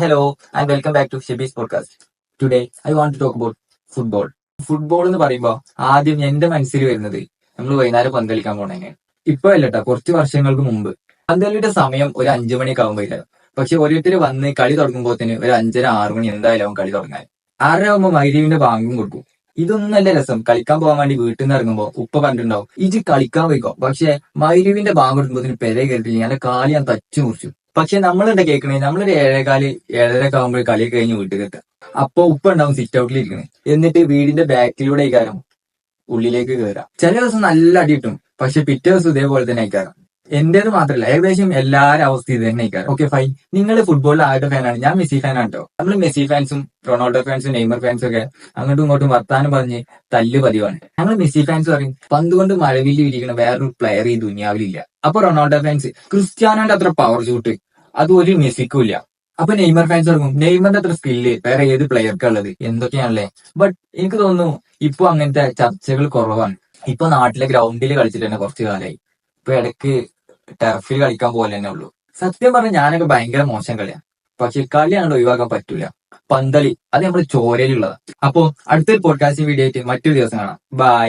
Hello and welcome back to Shebi's podcast today I want to talk about football. Football എന്ന് പറയുമ്പോൾ ആദ്യം എന്റെ മനസ്സിൽ വരുന്നത് നമ്മൾ വൈകുന്നേരം പന്ത് കളിക്കാൻ പോണേനെ. ഇപ്പൊ അല്ല കേട്ടോ കുറച്ച് വർഷങ്ങൾക്ക് മുമ്പ്. പന്ത് കളിയുടെ സമയം ഒരു അഞ്ചു മണിയൊക്കെ ആകുമ്പോഴായിരുന്നു പക്ഷെ ഓരോരുത്തർ വന്ന് കളി തുടങ്ങുമ്പോൾ തന്നെ ഒരു അഞ്ചര ആറു മണി എന്തായാലും കളി തുടങ്ങാൻ. ആറര ആകുമ്പോൾ മൈരീവിന്റെ ബാങ്കും കൊടുക്കും. ഇതൊന്നല്ല രസം. കളിക്കാൻ പോകാൻ വേണ്ടി വീട്ടിൽ നിന്ന് ഇറങ്ങുമ്പോൾ ഉപ്പ കണ്ടിട്ടുണ്ടാവും ഇജ് കളിക്കാൻ പോയിക്കോ. പക്ഷെ മൈരീവിന്റെ ബാങ്ക് കൊടുക്കുമ്പോൾ പെരെ കയറിയില്ല ഞാൻ കാലി ഞാൻ തച്ചു മുറിച്ചു. പക്ഷെ നമ്മളെന്താ കേൾക്കണേ? നമ്മളൊരു ഏഴേകാൽ ഏഴരക്കെ ആകുമ്പോൾ കളി കഴിഞ്ഞ് വീട്ടിൽ എത്താം അപ്പൊ ഉപ്പ ഉണ്ടാവും സിറ്റ് ഔട്ടിൽ ഇരിക്കണേ. എന്നിട്ട് വീടിന്റെ ബാക്കിലൂടെ ആയിക്കാരം ഉള്ളിലേക്ക് കയറാം ചില ദിവസം നല്ല അടി കിട്ടും. പക്ഷെ പിറ്റേ ദിവസം ഇതേപോലെ തന്നെ ആയിക്കാരം എന്റേത് മാത്രല്ല ഏകദേശം എല്ലാവരും അവസ്ഥ ഇത് തന്നെ ആയിക്കാരം ഓക്കെ ഫൈൻ നിങ്ങൾ ഫുട്ബോളിൽ ആരുടെ ഫാനാണ് ഞാൻ മെസ്സി ഫാനാണ് കേട്ടോ നമ്മൾ മെസ്സി ഫാൻസും റൊണാൾഡോ ഫാൻസും നെയ്മർ ഫാൻസും ഒക്കെ അങ്ങോട്ടും ഇങ്ങോട്ടും വർത്താനം പറഞ്ഞ് തല്ല് പതിവാണ്. ഞങ്ങൾ മെസ്സി ഫാൻസ് പറയും പന്ത് കൊണ്ട് മഴവിൽ ഇരിക്കുന്ന വേറൊരു പ്ലെയർ ഈ ദുനിയാവിലില്ല. അപ്പൊ റൊണാൾഡോ ഫാൻസ് ക്രിസ്ത്യാനോന്റെ അത്ര പവർ ഷൂട്ട് അത് ഒരു മെസ്സിക്കും ഇല്ല അപ്പൊ നെയ്മർ ഫാൻസ് തുടങ്ങും. നെയ്മറിന്റെ അത്ര സ്കില്ല് വേറെ ഏത് പ്ലെയർക്കാ ഉള്ളത്? എന്തൊക്കെയാണല്ലേ? ബട്ട് എനിക്ക് തോന്നുന്നു ഇപ്പൊ അങ്ങനത്തെ ചർച്ചകൾ കുറവാണ്. ഇപ്പൊ നാട്ടിലെ ഗ്രൗണ്ടിൽ കളിച്ചിട്ട് തന്നെ കുറച്ച് കാലമായി ഇപ്പൊ ഇടയ്ക്ക് ടെറഫിൽ കളിക്കാൻ പോലെ തന്നെ ഉള്ളൂ. സത്യം പറഞ്ഞ ഞാനൊക്കെ ഭയങ്കര മോശം കളിയാണ് പക്ഷെ കളിയാണല്ലോ ഒഴിവാക്കാൻ പറ്റൂല. പന്തളി. അത് നമ്മുടെ ചോരയിലുള്ളതാണ് അപ്പൊ അടുത്തൊരു പോഡ്കാസ്റ്റിംഗ് വീഡിയോ ആയിട്ട് മറ്റൊരു ദിവസം കാണാം. ബൈ